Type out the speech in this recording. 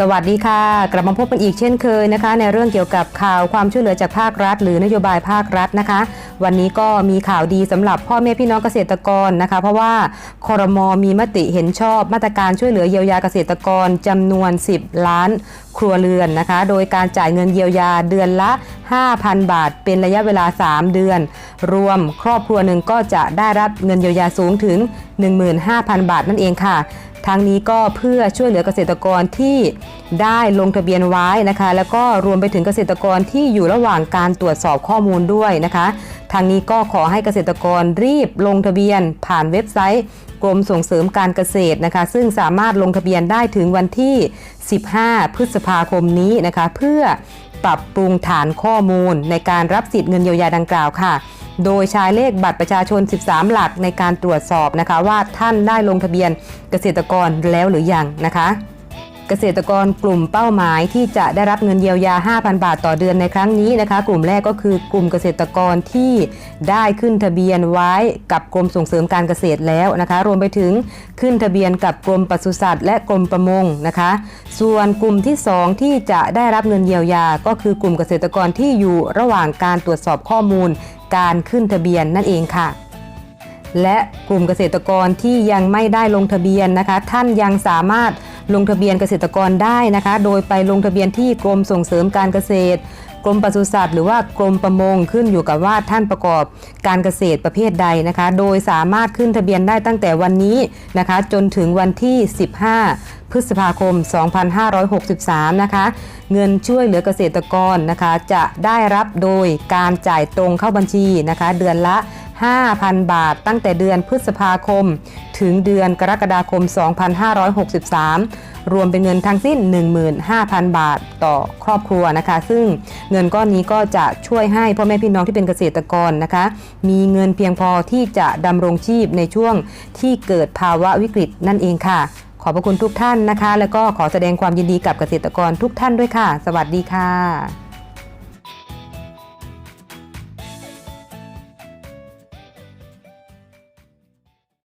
สวัสดีค่ะ กลับมาพบกันอีกเช่นเคยนะคะ ในเรื่องเกี่ยวกับข่าวความช่วยเหลือจากภาครัฐ หรือนโยบายภาครัฐนะคะ วันนี้ก็มีข่าวดีสำหรับพ่อแม่พี่น้องเกษตรกรนะคะ เพราะว่าคอรมอมีมติเห็นชอบมาตรการช่วยเหลือเยียวยาเกษตรกรจำนวน 10 ล้านครัวเรือนนะคะ โดยการจ่ายเงินเยียวยาเดือนละ 5,000 บาท เป็นระยะเวลา 3 เดือน รวมครอบครัวหนึ่งก็จะได้รับเงินเยียวยาสูงถึง 15,000 บาทนั่นเองค่ะทั้งนี้ก็เพื่อช่วยเหลือเกษตรกรที่ได้ลงทะเบียนไว้นะคะ แล้วก็รวมไปถึงเกษตรกรที่อยู่ระหว่างการตรวจสอบข้อมูลด้วยนะคะ ทางนี้ก็ขอให้เกษตรกรรีบลงทะเบียน ผ่านเว็บไซต์ กรมส่งเสริมการเกษตรนะคะ ซึ่งสามารถลงทะเบียนได้ถึงวันที่ 15 พฤษภาคมนี้นะคะ เพื่อ ปรับปรุงฐานข้อมูล ในการรับสิทธิ์เงินเยียวยาดังกล่าวค่ะ โดยใช้เลขบัตรประชาชน 13 หลักในการตรวจสอบนะคะ ว่าท่านได้ลงทะเบียนเกษตรกรแล้วหรือยังนะคะ เกษตรกรกลุ่มเป้าหมายที่จะได้รับเงินเยียวยา 5,000 บาทต่อเดือนในครั้งนี้นะคะ กลุ่มแรกก็คือกลุ่มเกษตรกรที่ได้ขึ้นทะเบียนไว้กับกรมส่งเสริมการเกษตรแล้วนะคะ รวมไปถึงขึ้นทะเบียนกับกรมปศุสัตว์และกรมประมงนะคะ ส่วนกลุ่มที่ 2 ที่จะได้รับเงินเยียวยา ก็คือกลุ่มเกษตรกรที่อยู่ระหว่างการตรวจสอบข้อมูล การขึ้นทะเบียนนั่นเองค่ะและกลุ่มเกษตรกรที่ยังไม่ได้ลงทะเบียนนะคะ ท่านยังสามารถ ลงทะเบียนเกษตรกรได้นะคะ โดยไปลงทะเบียนที่กรมส่งเสริมการเกษตรกรมปศุสัตว์หรือว่ากรมประมงขึ้นอยู่กับว่าท่านประกอบการเกษตรประเภทใดนะคะ โดยสามารถขึ้นทะเบียนได้ตั้งแต่วันนี้นะคะ จนถึงวันที่ 15 พฤษภาคม 2563 นะคะ เงินช่วยเหลือเกษตรกรนะคะ จะได้รับโดยการจ่ายตรงเข้าบัญชีนะคะ เดือนละ 5,000 บาทตั้งแต่เดือนพฤษภาคม ถึงเดือนกรกฎาคม 2563 รวมเป็นเงินทั้งสิ้น 15,000 บาทต่อครอบครัวนะคะ ซึ่งเงินก้อนนี้ก็จะช่วยให้พ่อแม่พี่น้องที่เป็นเกษตรกรนะคะ มีเงินเพียงพอที่จะดำรงชีพในช่วงที่เกิดภาวะวิกฤตนั่นเองค่ะ ขอบพระคุณทุกท่านนะคะ แล้วก็ขอแสดงความยินดีกับเกษตรกรทุกท่านด้วยค่ะ สวัสดีค่ะ